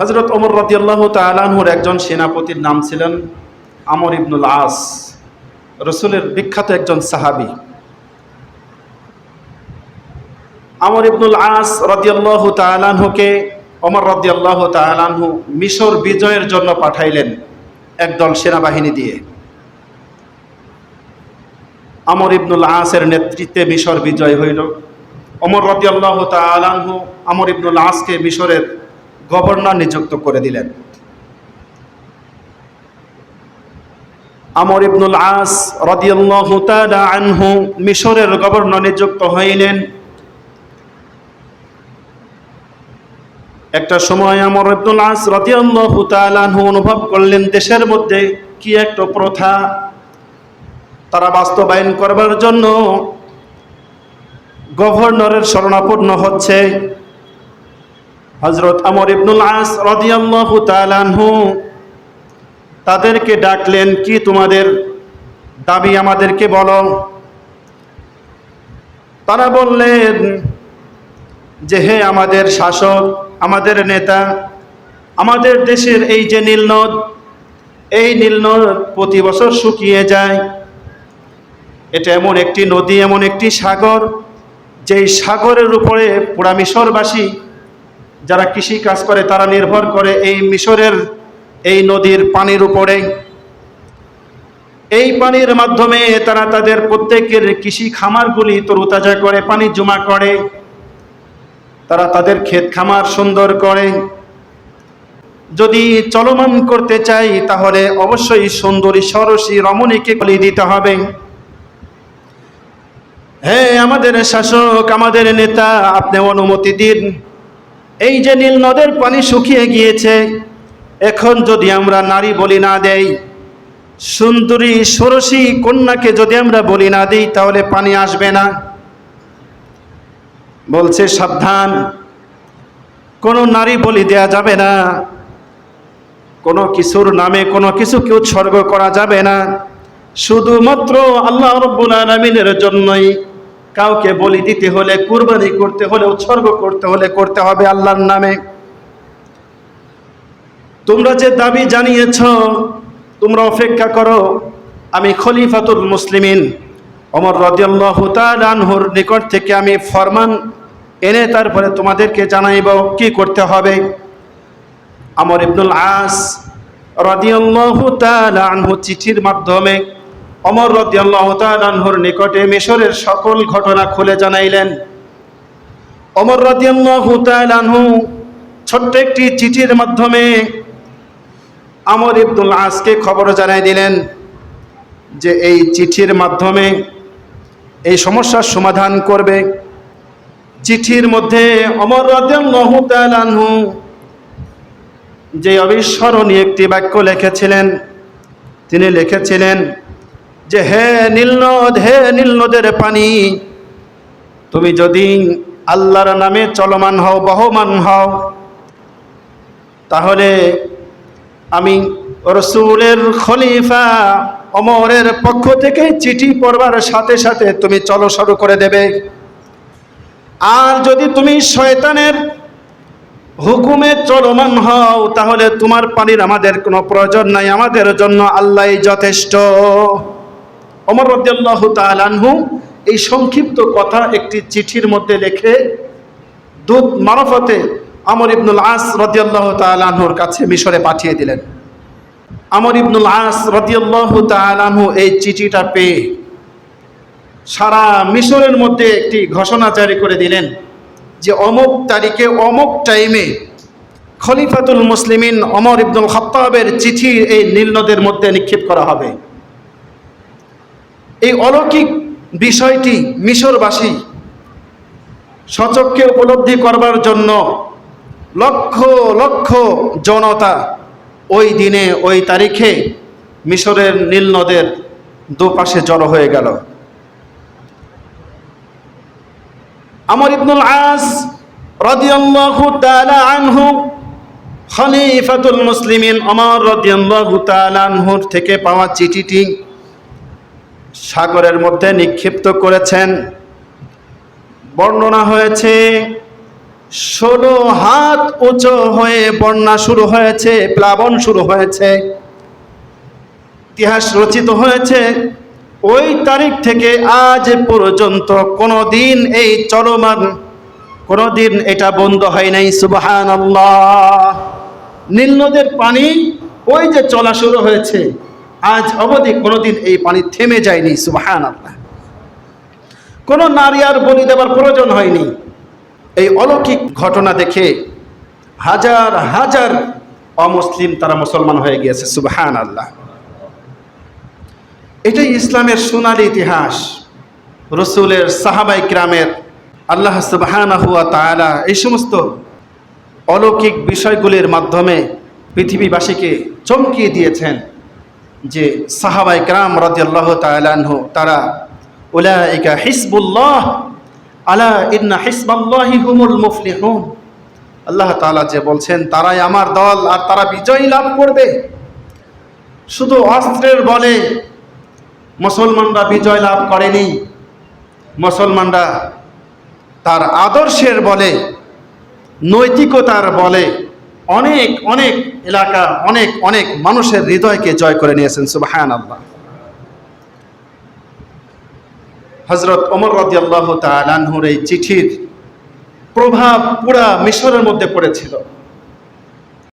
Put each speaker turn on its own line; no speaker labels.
হজরত ওমর রদিয়াল্লাহ তালাহুর একজন সেনাপতির নাম ছিলেন আমর ইবনুল আস, রসুলের বিখ্যাত একজন সাহাবি। আমর ইবনুল আস রদিয়াল্লাহ তালাহুকে অমর রদিয়াল্লাহ তালাহু মিশর বিজয়ের জন্য পাঠাইলেন একদল সেনাবাহিনী দিয়ে। আমর ইবনুল আসের নেতৃত্বে মিশর বিজয় হইল। অমর রদিয়াল্লাহ তালাহু আমর ইবনুল আসকে মিশরের গভর্নর নিযুক্ত করে দিলেন। আমর ইবনুল আস আনহু মিশরের গভর্নর নিযুক্ত হইলেন। একটা সময় আমর ইবনুল আস রদিয়াল্লাহু অনুভব করলেন, দেশের মধ্যে কি একটা প্রথা তারা বাস্তবায়ন করবার জন্য গভর্নরের শরণাপন্ন হচ্ছে। হজরত আমর ইবনুল আস রদিয়াল্লাহু তালানহু তাদেরকে ডাকলেন, কি তোমাদের দাবি আমাদেরকে বলো? তারা বললেন, যে হে আমাদের শাসক, আমাদের নেতা, আমাদের দেশের এই যে নীলনদ এই নীলনদ প্রতি বছর শুকিয়ে যায়। এটা এমন একটি নদী, এমন একটি সাগর, যেই সাগরের উপরে পুরা মিশরবাসী যারা কৃষি কাজ করে, তারা নির্ভর করে এই মিশরের, এই নদীর পানির উপরে। এই পানির মাধ্যমে তারা তাদের প্রত্যেকের কৃষি খামারগুলি তরুতাজা করে, পানি জমা করে। তারা তাদের ক্ষেত খামার সুন্দর করে। যদি চলমান করতে চাই, তাহলে অবশ্যই সুন্দরী সরসী রমণীকে বলি দিতে হবে। হ্যাঁ আমাদের শাসক, আমাদের নেতা, আপনি অনুমতি দিন। এই যে নীল নদের পানি শুকিয়ে গিয়েছে, এখন যদি আমরা নারী বলি না দেই, সুন্দরী, ষোড়শী কন্যাকে যদি আমরা বলি না দিই, তাহলে পানি আসবে না। বলছে, সাবধান। কোনো নারী বলি দেয়া যাবে না। কোনো কিছুর নামে কোনো কিছুকে উৎসর্গ করা যাবে না। শুধুমাত্র আল্লাহ রব্বুল আলমিনের জন্যই কাউকে বলি দিতে হলে, কুরবানি করতে হলে, উৎসর্গ করতে হলে করতে হবে আল্লাহর নামে। তোমরা যে দাবি জানিয়েছ, তোমরা অপেক্ষা করো, আমি খলিফাতুল মুসলিমিন। অমর রদিয়াল্লাহ নিকট থেকে আমি ফরমান এনে তারপরে তোমাদেরকে জানাইব কি করতে হবে। আমর ইবনুল আস রদিয়াল্লাহ চিঠির মাধ্যমে অমর রদিয়াল্লাহ তালহুর নিকটে মিশরের সকল ঘটনা খুলে জানাইলেন। অমর রদিয়াল্লাহ ছোট্ট একটি চিঠির মাধ্যমে আমর ইবনুল আসকে খবর জানাই দিলেন যে এই চিঠির মাধ্যমে এই সমস্যার সমাধান করবে। চিঠির মধ্যে অমর রাদিয়াল্লাহু তাআলা আনহু যে অবিস্মরণীয় একটি বাক্য লিখেছিলেন, তিনি লিখেছিলেন যে হে নীলনদ হে নীলনদের পানি, তুমি যদি আল্লাহর নামে চলমান হও, বহমান হও, তাহলে আমি রসুলের খলিফা অমরের পক্ষ থেকে চিঠি পড়বার সাথে সাথে তুমি চলো শুরু করে দেবে। আর যদি তুমি শয়তানের হুকুমে চলমান হও, তাহলে তোমার পানির আমাদের কোনো প্রয়োজন নাই, আমাদের জন্য আল্লাহ যথেষ্ট। অমর রদ্দাল্লাহ তালানহু এই সংক্ষিপ্ত কথা একটি চিঠির মধ্যে লিখে, দুধ মারফতে আমর ইবনুল আস রদিয়াল্লাহ তালাহুর কাছে মিশরে পাঠিয়ে দিলেন। আমর ইবনুল আস রদিয়াল্লাহ তালাহু এই চিঠিটা পেয়ে সারা মিশরের মধ্যে একটি ঘোষণা জারি করে দিলেন যে অমুক তারিখে, অমুক টাইমে খলিফাতুল মুসলিমিন অমর ইবনুল খত্তাবের চিঠি এই নীলনদের মধ্যে নিক্ষেপ করা হবে। এই অলৌকিক বিষয়টি মিশরবাসী সচককে উপলব্ধি করবার জন্য লক্ষ লক্ষ জনতা ওই দিনে, ওই তারিখে মিশরের নীল নদের দুপাশে জড়ো হয়ে গেল। আমর ইবনুল আস রাদিয়াল্লাহু তাআলা আনহু, খলিফাতুল মুসলিমিন অমর রাদিয়াল্লাহু তাআলা আনহুর থেকে পাওয়া চিঠিটি সাগরের মধ্যে নিক্ষিপ্ত করেছেন। বর্ণনা হয়েছে, ষোলো হাত উঁচু হয়ে বন্যা শুরু হয়েছে, প্লাবন শুরু হয়েছে। ইতিহাস রচিত হয়েছে, ওই তারিখ থেকে আজ পর্যন্ত কোনো দিন এই চলমান কোনো দিন এটা বন্ধ হয় নাই সুবাহান নীল নদের পানি, ওই যে চলা শুরু হয়েছে। আজ অবধি কোনোদিন এই পানি থেমে যায়নি সুবাহান আল্লাহ কোনো নারী আর বলি দেওয়ার প্রয়োজন হয়নি। এই অলৌকিক ঘটনা দেখে হাজার হাজার অমুসলিম তারা মুসলমান হয়ে গিয়েছে সুবাহান আল্লাহ এটাই ইসলামের সোনালি ইতিহাস। রসুলের সাহাবাই গ্রামের আল্লাহ সুবাহানা হুয়া তাআলা এই সমস্ত অলৌকিক বিষয়গুলির মাধ্যমে পৃথিবীবাসীকে চমকিয়ে দিয়েছেন। যে সাহাবাই গ্রাম রদিয়াল্লাহ তালাহ তারা উলাইকা হিসবুল্লাহ আলা ইন্না হিসবাল্লাহি হুমুল মুফলিহুন। আল্লাহ তাআলা যে বলছেন, তারাই আমার দল আর তারা বিজয় লাভ করবে। শুধু অস্ত্রের বলে মুসলমানরা বিজয় লাভ করেনি, মুসলমানরা তার আদর্শের বলে, নৈতিকতার বলে অনেক অনেক এলাকা, অনেক অনেক মানুষের হৃদয়কে জয় করে নিয়েছেন সুবাহান আল্লাহ হজরত ওমর আল্লাহ তালানহুর এই চিঠির প্রভাব পুরা মিশরের মধ্যে পড়েছিল।